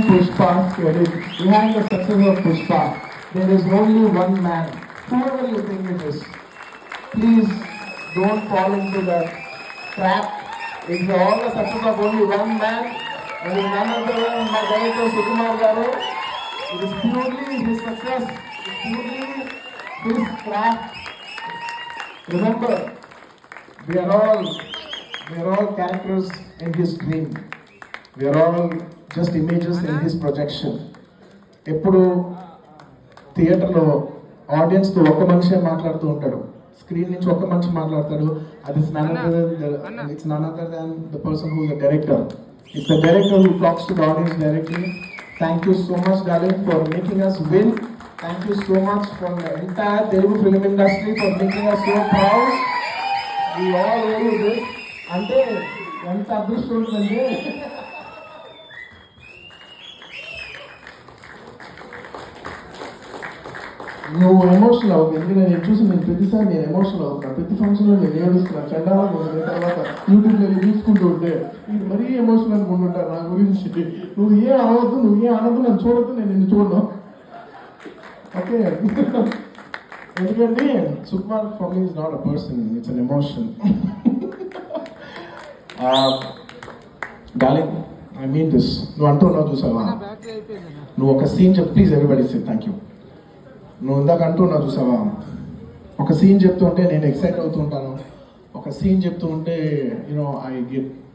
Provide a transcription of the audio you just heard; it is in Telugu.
behind Pushpa's credit, behind the success of Pushpa, there is only one man. Whoever you think it is, please don't fall into the trap. It's all the success of only one man. And none other than my director Sukumar Garu. It is purely his success, purely his craft. Remember, we are all we are all characters in his dream. We are all just images in his projection. ఎప్పుడు థియేటర్లో ఆడియన్స్తో ఒక్క మనిషే మాట్లాడుతూ ఉంటాడు. స్క్రీన్ నుంచి ఒక్క మనిషి మాట్లాడతాడు. అది it's none other than the person who the director. It's the director who talks to the audience directly. Thank you so much darling for making us win thank you so much for the entire Telugu film industry for making us so proud ఈ ఆల్ అంటే ఎంత అదృష్టం ఉంటుందంటే నువ్వు ఎమోషనల్ అవ్వకు ఎందుకంటే నేను చూసి నేను ప్రతిసారి నేను ఎమోషనల్ అవుతాను ప్రతి ఫంక్షన్లో నేను ఏడుస్తున్నాను చండాలం ఉంది తర్వాత యూట్యూబ్ నేను చూసుకుంటూ ఉంటే ఇది మరీ ఎమోషనల్ అనుకుంటుంటారు నా గురించి. నువ్వు ఏ అవ్వద్దు నువ్వు ఏ అనద్దు నన్ను చూడద్దు నేను నిన్ను చూడను. ఓకే. ఎందుకంటే Sukumar for me is not a person it's an emotion darling I mean this నువ్వు అంటున్నావు చూసావా? నువ్వు ఒక సీన్ చెప్పు please everybody say thank you నువ్వు ఇందాక అంటున్నావు చూసావా? ఒక సీన్ చెప్తుంటే నేను ఎక్సైట్ అవుతుంటాను ఒక సీన్ చెప్తూ ఉంటే యూనో ఐ గెట్